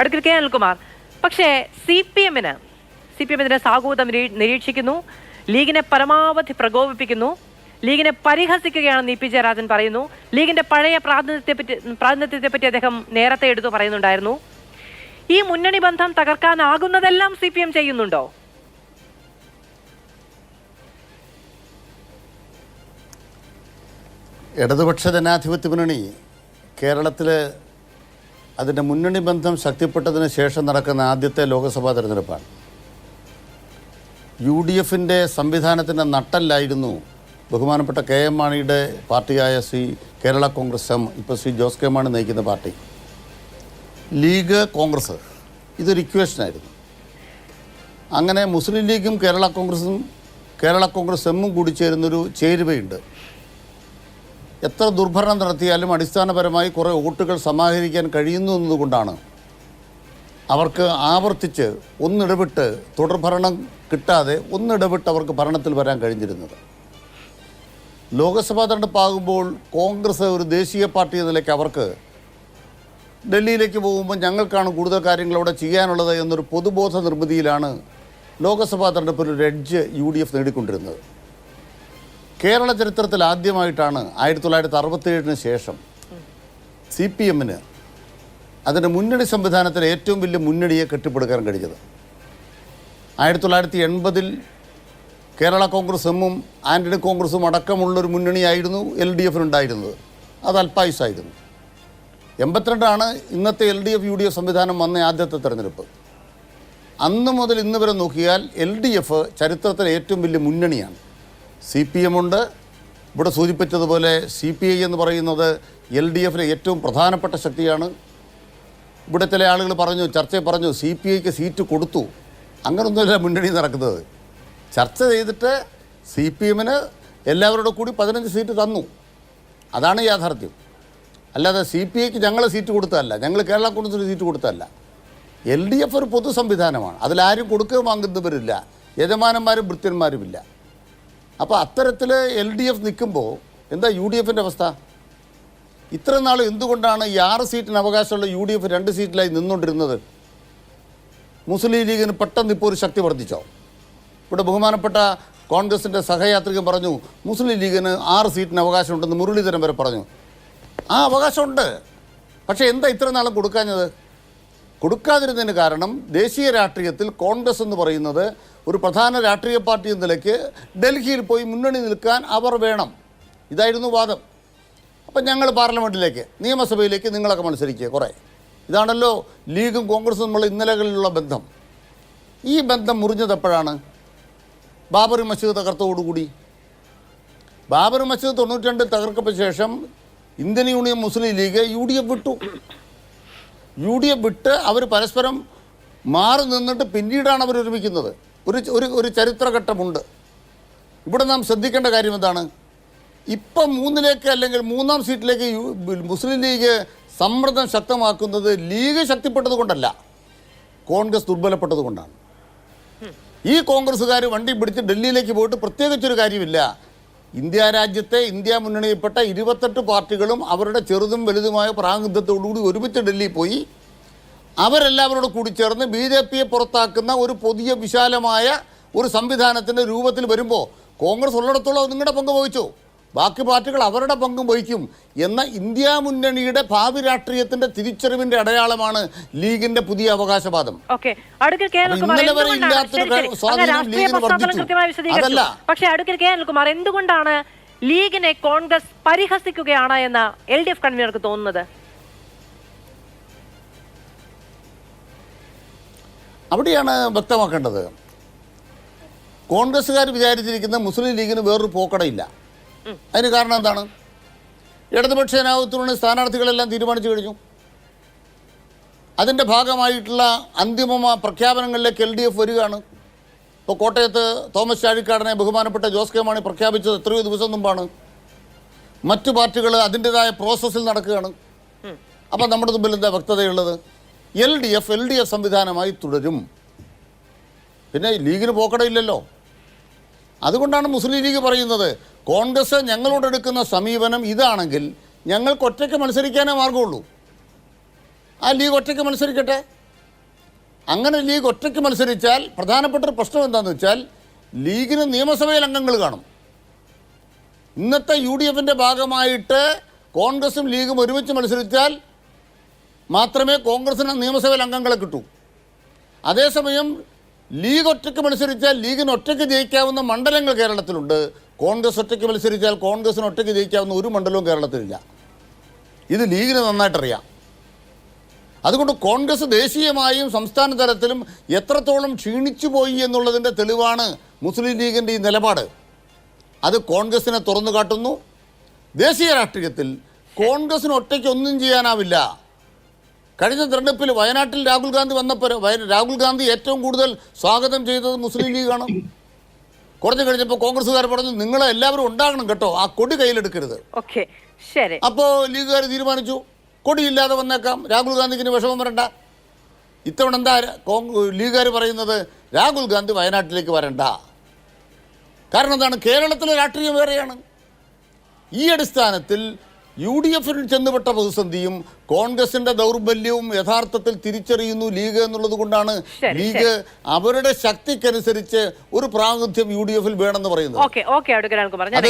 അടുക്കൽ കെ അനിൽകുമാർ. പക്ഷേ C P എമ്മിന് സി പി എമ്മിന്റെ സാഹൂതം നിരീക്ഷിക്കുന്നു. ലീഗിനെ പരമാവധി പ്രകോപിപ്പിക്കുന്നു. ലീഗിനെ പരിഹസിക്കുകയാണെന്ന് ഇ പി ജയരാജൻ പറയുന്നു. ലീഗിന്റെ പഴയ പ്രാതിനിധ്യത്തെ പറ്റി പ്രാതിനിധ്യത്തെ പറ്റി അദ്ദേഹം നേരത്തെ എടുത്തു പറയുന്നുണ്ടായിരുന്നു. ഈ മുന്നണി ബന്ധം തകർക്കാനാകുന്നതെല്ലാം സി പി എം ചെയ്യുന്നുണ്ടോ? ഇടതുപക്ഷ ജനാധിപത്യ മുന്നണി കേരളത്തിൽ അതിന്റെ മുന്നണി ബന്ധം ശക്തിപ്പെട്ടതിന് ശേഷം നടക്കുന്ന ആദ്യത്തെ ലോക്സഭാ തെരഞ്ഞെടുപ്പാണ്. യു ഡി എഫിന്റെ സംവിധാനത്തിന്റെ നട്ടല്ലായിരുന്നു ബഹുമാനപ്പെട്ട കെ എം മാണിയുടെ പാർട്ടിയായ സി കേരള കോൺഗ്രസ് എം ഇപ്പോൾ സി ജോസ് കെ മാണി നയിക്കുന്ന പാർട്ടി. ലീഗ് കോൺഗ്രസ് ഇതൊരു ഇക്വേഷനായിരുന്നു അങ്ങനെ മുസ്ലിം ലീഗും കേരള കോൺഗ്രസും കേരള കോൺഗ്രസ് എമ്മും കൂടി ചേരുന്നൊരു ചേരുവയുണ്ട്. എത്ര ദുർഭരണം നടത്തിയാലും അടിസ്ഥാനപരമായി കുറേ വോട്ടുകൾ സമാഹരിക്കാൻ കഴിയുന്നു എന്നതുകൊണ്ടാണ്. അവർക്ക് ആവർത്തിച്ച് ഒന്നിടവിട്ട് തുടർഭരണം കിട്ടാതെ ഒന്നിടവിട്ട് അവർക്ക് ഭരണത്തിൽ വരാൻ കഴിഞ്ഞിരുന്നത്. ലോകസഭാ തെരഞ്ഞെടുപ്പാകുമ്പോൾ കോൺഗ്രസ് ഒരു ദേശീയ പാർട്ടി എന്ന നിലയ്ക്ക് അവർക്ക് ഡൽഹിയിലേക്ക് പോകുമ്പോൾ ഞങ്ങൾക്കാണ് കൂടുതൽ കാര്യങ്ങൾ അവിടെ ചെയ്യാനുള്ളത് എന്നൊരു പൊതുബോധ നിർമ്മിതിയിലാണ് ലോക്സഭാ തെരഞ്ഞെടുപ്പിൽ ഒരു എഡ്ജ് യു ഡി എഫ് നേടിക്കൊണ്ടിരുന്നത്. കേരള ചരിത്രത്തിൽ ആദ്യമായിട്ടാണ് ആയിരത്തി തൊള്ളായിരത്തി അറുപത്തേഴിന് ശേഷം സി പി എമ്മിന് അതിന്റെ മുന്നണി സംവിധാനത്തിന് ഏറ്റവും വലിയ മുന്നണിയെ കെട്ടിപ്പടുക്കാൻ കഴിഞ്ഞത്. ആയിരത്തി തൊള്ളായിരത്തി എൺപതിൽ കേരള കോൺഗ്രസ് ആന്റണി കോൺഗ്രസും അടക്കമുള്ളൊരു മുന്നണിയായിരുന്നു എൽ ഡി എഫിനുണ്ടായിരുന്നത്. അത് അല്പായുസായിരുന്നു. എൺപത്തിരണ്ടാണ് ഇന്നത്തെ L D F U D F സംവിധാനം വന്ന ആദ്യത്തെ തെരഞ്ഞെടുപ്പ്. അന്ന് മുതൽ ഇന്ന് വരെ നോക്കിയാൽ എൽ ഡി എഫ് ചരിത്രത്തിലെ ഏറ്റവും വലിയ മുന്നണിയാണ്. സി പി എം ഉണ്ട് ഇവിടെ സൂചിപ്പിച്ചതുപോലെ സി പി ഐ എന്ന് പറയുന്നത് എൽ ഡി എഫിലെ ഏറ്റവും പ്രധാനപ്പെട്ട ശക്തിയാണ്. ഇവിടെ ചില ആളുകൾ പറഞ്ഞു ചർച്ചയിൽ പറഞ്ഞു സി പി ഐക്ക് സീറ്റ് കൊടുത്തു. അങ്ങനൊന്നുമില്ല മുന്നണി നടക്കുന്നത്. ചർച്ച ചെയ്തിട്ട് സി പി എമ്മിന് എല്ലാവരോടും കൂടി പതിനഞ്ച് സീറ്റ് തന്നു. അതാണ് യാഥാർത്ഥ്യം. അല്ലാതെ സി പി ഐക്ക് ഞങ്ങൾ സീറ്റ് കൊടുത്തതല്ല. ഞങ്ങൾ കേരള കോൺഗ്രസിന് സീറ്റ് കൊടുത്തതല്ല. എൽ ഡി എഫ് ഒരു പൊതു സംവിധാനമാണ്. അതിലാരും കൊടുക്കുകയും വാങ്ങുന്നവരില്ല. യജമാനന്മാരും ഭൃത്യന്മാരുമില്ല അപ്പോൾ അത്തരത്തിൽ എൽ ഡി എഫ് നിൽക്കുമ്പോൾ എന്താ യു ഡി എഫിന്റെ അവസ്ഥ? ഇത്ര നാൾ എന്തുകൊണ്ടാണ് ഈ ആറ് സീറ്റിന് അവകാശമുള്ള യു ഡി എഫ് രണ്ട് സീറ്റിലായി നിന്നുകൊണ്ടിരുന്നത്? മുസ്ലിം ലീഗിന് പെട്ടെന്ന് ഇപ്പോൾ ഒരു ശക്തി വർദ്ധിച്ചോ? ഇവിടെ ബഹുമാനപ്പെട്ട കോൺഗ്രസിന്റെ സഹയാത്രികൻ പറഞ്ഞു മുസ്ലിം ലീഗിന് ആറ് സീറ്റിന് അവകാശമുണ്ടെന്ന് മുരളീധരൻ വരെ പറഞ്ഞു. ആ അവകാശമുണ്ട്. പക്ഷേ എന്താ ഇത്ര നാളും കൊടുക്കാഞ്ഞത്? കൊടുക്കാതിരുന്നതിന് കാരണം ദേശീയ രാഷ്ട്രീയത്തിൽ കോൺഗ്രസ് എന്ന് പറയുന്നത് ഒരു പ്രധാന രാഷ്ട്രീയ പാർട്ടി എന്ന നിലയ്ക്ക് ഡൽഹിയിൽ പോയി മുന്നണി നിൽക്കാൻ അവർ വേണം. ഇതായിരുന്നു വാദം. അപ്പം ഞങ്ങൾ പാർലമെന്റിലേക്ക് നിയമസഭയിലേക്ക് നിങ്ങളൊക്കെ മത്സരിക്കുക കുറേ. ഇതാണല്ലോ ലീഗും കോൺഗ്രസും തമ്മിലുള്ള ഇന്നലകളിലുള്ള ബന്ധം. ഈ ബന്ധം മുറിഞ്ഞത് ബാബറി മസ്ജിദ് തകർത്തോടുകൂടി ബാബറി മസ്ജിദ് തൊണ്ണൂറ്റി രണ്ടിൽ തകർക്കപ്പെട്ട ശേഷം Indian Union Muslim League U D F വിട്ടു. യു ഡി എഫ് വിട്ട് അവർ പരസ്പരം മാറി നിന്നിട്ട് പിന്നീടാണ് അവർ ഒരുമിക്കുന്നത്. ഒരു ഒരു ഒരു ചരിത്രഘട്ടമുണ്ട്. ഇവിടെ നാം ശ്രദ്ധിക്കേണ്ട കാര്യം എന്താണ്? ഇപ്പം മൂന്നിലേക്ക് അല്ലെങ്കിൽ മൂന്നാം സീറ്റിലേക്ക് മുസ്ലിം ലീഗ് സമ്മർദ്ദം ശക്തമാക്കുന്നത് ലീഗ് ശക്തിപ്പെട്ടത് കൊണ്ടല്ല കോൺഗ്രസ് ദുർബലപ്പെട്ടത് കൊണ്ടാണ്. ഈ കോൺഗ്രസ്സുകാർ വണ്ടി പിടിച്ച് ഡൽഹിയിലേക്ക് പോയിട്ട് പ്രത്യേകിച്ചൊരു കാര്യമില്ല. ഇന്ത്യ രാജ്യത്തെ ഇന്ത്യ മുന്നണിയിൽപ്പെട്ട ഇരുപത്തെട്ട് പാർട്ടികളും അവരുടെ ചെറുതും വലുതുമായ പ്രാതിനിധ്യത്തോടുകൂടി ഒരുമിച്ച് ഡൽഹിയിൽ പോയി അവരെല്ലാവരോടും കൂടി ചേർന്ന് ബി ജെ പിയെ പുറത്താക്കുന്ന ഒരു പുതിയ വിശാലമായ ഒരു സംവിധാനത്തിന്റെ രൂപത്തിൽ വരുമ്പോൾ കോൺഗ്രസ് ഉള്ളിടത്തോളം നിങ്ങളുടെ പങ്ക് വഹിച്ചു ബാക്കി പാർട്ടികൾ അവരുടെ പങ്കും വഹിക്കും എന്ന ഇന്ത്യ മുന്നണിയുടെ ഭാവി രാഷ്ട്രീയത്തിന്റെ തിരിച്ചറിവിന്റെ അടയാളമാണ് ലീഗിന്റെ പുതിയ അവകാശവാദം ഓക്കെ അടുക്കൽ കെ അപ്പൊ ഇന്നലെ വരെ എന്തുകൊണ്ടാണ് ഇല്ലാത്തൊരു ശരി, ശരി. കാര്യം സ്വാധീനം ലീഗിന് വർദ്ധിച്ചു. അതല്ല. പക്ഷേ അടുക്കൽ കെ അനിൽകുമാർ എന്തുകൊണ്ടാണ് ലീഗിനെ കോൺഗ്രസ് പരിഹസിക്കുകയാണ് എന്ന് എൽ ഡി എഫ് കൺവീനർക്ക് തോന്നുന്നത് അവിടെയാണ് വ്യക്തമാക്കേണ്ടത്. കോൺഗ്രസ്സുകാർ വിചാരിച്ചിരിക്കുന്ന മുസ്ലിം ലീഗിന് വേറൊരു പോക്കടയില്ല. അതിന് കാരണം എന്താണ്? ഇടതുപക്ഷ ജനാധിപത്യത്തിനുള്ള സ്ഥാനാർത്ഥികളെല്ലാം തീരുമാനിച്ചു കഴിഞ്ഞു. അതിന്റെ ഭാഗമായിട്ടുള്ള അന്തിമ പ്രഖ്യാപനങ്ങളിലേക്ക് എൽ ഡി എഫ് വരികയാണ്. ഇപ്പോൾ കോട്ടയത്ത് തോമസ് ചാഴിക്കാടനെ ബഹുമാനപ്പെട്ട ജോസ് കെ മാണി പ്രഖ്യാപിച്ചത് എത്രയോ ദിവസം മുമ്പാണ്. മറ്റു പാർട്ടികൾ അതിന്റെതായ പ്രോസസ്സിൽ നടക്കുകയാണ്. അപ്പം നമ്മുടെ മുമ്പിൽ എന്താ വ്യക്തതയുള്ളത്? L D F L D F സംവിധാനമായി തുടരും. പിന്നെ ലീഗിന് പോക്കടയില്ലല്ലോ. അതുകൊണ്ടാണ് മുസ്ലിം ലീഗ് പറയുന്നത് കോൺഗ്രസ് ഞങ്ങളോട് എടുക്കുന്ന സമീപനം ഇതാണെങ്കിൽ ഞങ്ങൾക്ക് ഒറ്റയ്ക്ക് മത്സരിക്കാനേ മാർഗമുള്ളൂ ആ ലീഗ് ഒറ്റയ്ക്ക് മത്സരിക്കട്ടെ. അങ്ങനെ ലീഗ് ഒറ്റയ്ക്ക് മത്സരിച്ചാൽ പ്രധാനപ്പെട്ട ഒരു പ്രശ്നം എന്താണെന്ന് വെച്ചാൽ ലീഗിന് നിയമസഭയിൽ അംഗങ്ങൾ കാണും. ഇന്നത്തെ യു ഡി എഫിന്റെ ഭാഗമായിട്ട് കോൺഗ്രസും ലീഗും ഒരുമിച്ച് മത്സരിച്ചാൽ മാത്രമേ കോൺഗ്രസിന് നിയമസഭയിൽ അംഗങ്ങളെ കിട്ടൂ. അതേസമയം ലീഗ് ഒറ്റയ്ക്ക് മത്സരിച്ചാൽ ലീഗിന് ഒറ്റയ്ക്ക് ജയിക്കാവുന്ന മണ്ഡലങ്ങൾ കേരളത്തിലുണ്ട്. കോൺഗ്രസ് ഒറ്റയ്ക്ക് മത്സരിച്ചാൽ കോൺഗ്രസിന് ഒറ്റയ്ക്ക് ജയിക്കാവുന്ന ഒരു മണ്ഡലവും കേരളത്തിലില്ല. ഇത് ലീഗിന് നന്നായിട്ടറിയാം. അതുകൊണ്ട് കോൺഗ്രസ് ദേശീയമായും സംസ്ഥാന തലത്തിലും എത്രത്തോളം ക്ഷീണിച്ചു പോയി എന്നുള്ളതിന്റെ തെളിവാണ് മുസ്ലിം ലീഗിന്റെ ഈ നിലപാട്. അത് കോൺഗ്രസിനെ തുറന്നു കാട്ടുന്നു. ദേശീയ രാഷ്ട്രീയത്തിൽ കോൺഗ്രസിന് ഒറ്റയ്ക്ക് ഒന്നും ചെയ്യാനാവില്ല. കഴിഞ്ഞ തെരഞ്ഞെടുപ്പിൽ വയനാട്ടിൽ രാഹുൽ ഗാന്ധി വന്നപ്പോൾ രാഹുൽ ഗാന്ധി ഏറ്റവും കൂടുതൽ സ്വാഗതം ചെയ്തത് മുസ്ലിം ലീഗാണ്. കുറച്ച് കഴിഞ്ഞപ്പോൾ കോൺഗ്രസ്സുകാർ പറഞ്ഞു നിങ്ങൾ എല്ലാവരും ഉണ്ടാകണം കേട്ടോ ആ കൊടി കയ്യിലെടുക്കരുത്. അപ്പോ ശരി. അപ്പോൾ ലീഗുകാർ തീരുമാനിച്ചു കൊടിയില്ലാതെ വന്നേക്കാം രാഹുൽ ഗാന്ധിക്ക് വിഷമം വരണ്ട. ഇത്തവണ എന്താ ലീഗുകാർ പറയുന്നത് രാഹുൽ ഗാന്ധി വയനാട്ടിലേക്ക് വരണ്ട. കാരണം എന്താണ്? കേരളത്തിലെ രാഷ്ട്രീയം വേറെയാണ്. ഈ അടിസ്ഥാനത്തിൽ യു ഡി എഫിൽ ചെന്നുപെട്ട പ്രതിസന്ധിയും കോൺഗ്രസിന്റെ ദൗർബല്യവും യഥാർത്ഥത്തിൽ തിരിച്ചറിയുന്നു ലീഗ് എന്നുള്ളത് കൊണ്ടാണ് ലീഗ് അവരുടെ ശക്തിക്കനുസരിച്ച് ഒരു പ്രാതിനിധ്യം യു ഡി എഫിൽ വേണമെന്ന് പറയുന്നത്.